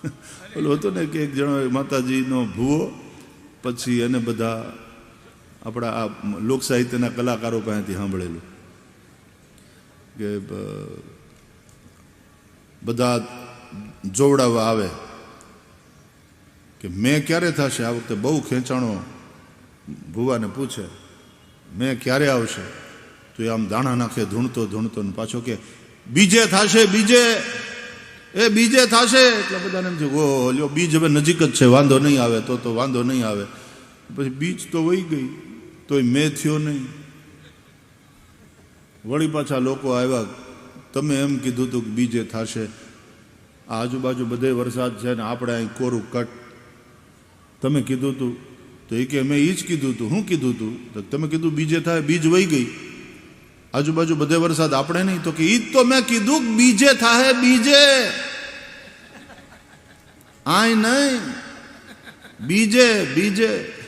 ઓલું હતું ને કે એક જણો માતાજીનો ભૂવો, પછી એને બધા આપણા આ લોક સાહિત્યના કલાકારો પાસેથી સાંભળેલું કે બધા જોવડાવવા આવે કે મેં ક્યારે થશે? આ વખતે બહુ ખેંચાણો ભુવાને પૂછે, મેં ક્યારે આવશે? તો એ આમ દાણા નાખે, ધૂણતો ધૂણતો ને પાછો કે, બીજે થશે, બીજે! એ બીજે થશે? એટલે બધાને એમ થયું ઓ લ્યો, બીજ હવે નજીક જ છે, વાંધો નહીં આવે, તો તો વાંધો નહીં આવે. પછી બીજ તો વહી ગઈ, તોય મેં થયો નહીં. વળી પાછા લોકો આવ્યા, તમે એમ કીધું હતું કે બીજે થશે. આજુબાજુ બધે વરસાદ છે ને આપણે અહીં કોરું કટ. તમે કીધું હતું, તો એ કે મેં એ જ કીધું હતું શું કીધું હતું? તો તમે કીધું બીજે થાય, બીજ વહી ગઈ. આજુબાજુ બધે વરસાદ આપણે નહીં. તો કે ઈ જ તો મેં કીધું કે બીજે થાય બીજે. આય નહીં. બીજે બીજે.